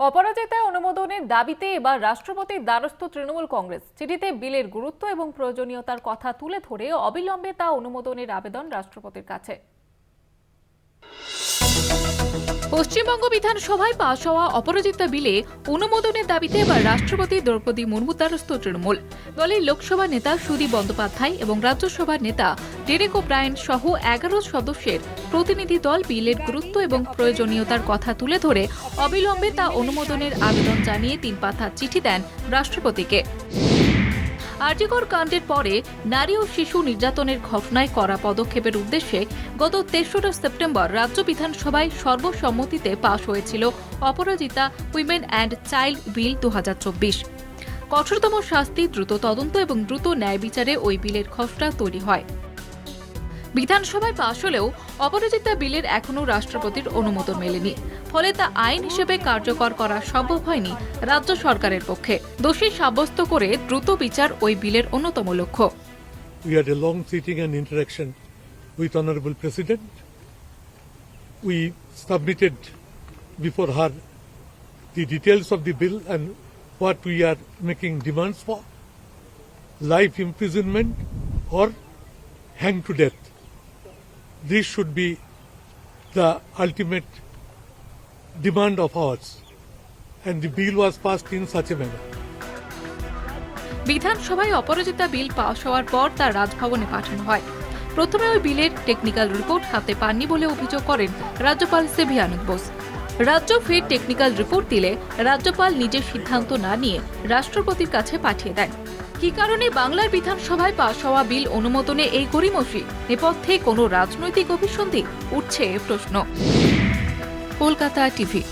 অপরাজিতায় অনুমোদনের দাবিতে এবার রাষ্ট্রপতির দ্বারস্থ তৃণমূল কংগ্রেস। চিঠিতে বিলের গুরুত্ব এবং প্রয়োজনীয়তার কথা তুলে ধরে অবিলম্বে তা অনুমোদনের আবেদন রাষ্ট্রপতির কাছে। পশ্চিমবঙ্গ বিধানসভায় পাশ হওয়া অপরাজিতা বিলে অনুমোদনের দাবিতে এবার রাষ্ট্রপতি দ্রৌপদী মুর্মু দ্বারস্থ তৃণমূল। দলের লোকসভা নেতা সুদীপ বন্দ্যোপাধ্যায় এবং রাজ্যসভার নেতা ডেরেক ওব্রায়েন সহ এগারো সদস্যের প্রতিনিধি দল বিলের গুরুত্ব এবং প্রয়োজনীয়তার কথা তুলে ধরে অবিলম্বে তা অনুমোদনের আবেদন জানিয়ে তিন পাতার চিঠি দেন রাষ্ট্রপতিকে। আর্যিকর কাণ্ডের পরে নারী ও শিশু নির্যাতনের ঘটনায় করা পদক্ষেপের উদ্দেশ্যে গত তেসরা সেপ্টেম্বর রাজ্য বিধানসভায় সর্বসম্মতিতে পাশ হয়েছিল Aparajita women and child bill দু হাজার চব্বিশ। কঠোরতম শাস্তি, দ্রুত তদন্ত এবং দ্রুত ন্যায় বিচারে ওই বিলের খসড়া তৈরি হয়। বিধানসভায় পাশ হলেও অপরাজিতা বিলের এখনও রাষ্ট্রপতির অনুমোদন মেলেনি ফলে তা আইন হিসেবে কার্যকর করা সম্ভব হয়নি রাজ্য সরকারের পক্ষে দোষী সাব্যস্ত করে দ্রুত বিচার ওই বিলের অন্যতম লক্ষ্য We had a long sitting and interaction with Honorable President. We submitted before her the details of the bill and what we are making demands for. Life imprisonment or hang to death. This should be the ultimate demand of ours. And the bill was passed in such a manner. বিধানসভায় অপরাজিতা বিল পাশ হওয়ার পর তা রাজভবনে পাঠানো হয় প্রথমে ওই বিলের technical report হাতে পাননি বলে অভিযোগ করেন রাজ্যপাল সিভি বোস রাজ্য ফের টেকনিক্যাল রিপোর্ট দিলে রাজ্যপাল নিজের সিদ্ধান্ত না নিয়ে রাষ্ট্রপতির কাছে পাঠিয়ে দেন কি কারণে বাংলার বিধানসভায় পাশ হওয়া বিল অনুমোদনে এই গরিমসি নেপথ্যে কোনো রাজনৈতিক অভিসন্ধি? উঠছে প্রশ্ন। কলকাতা টিভি।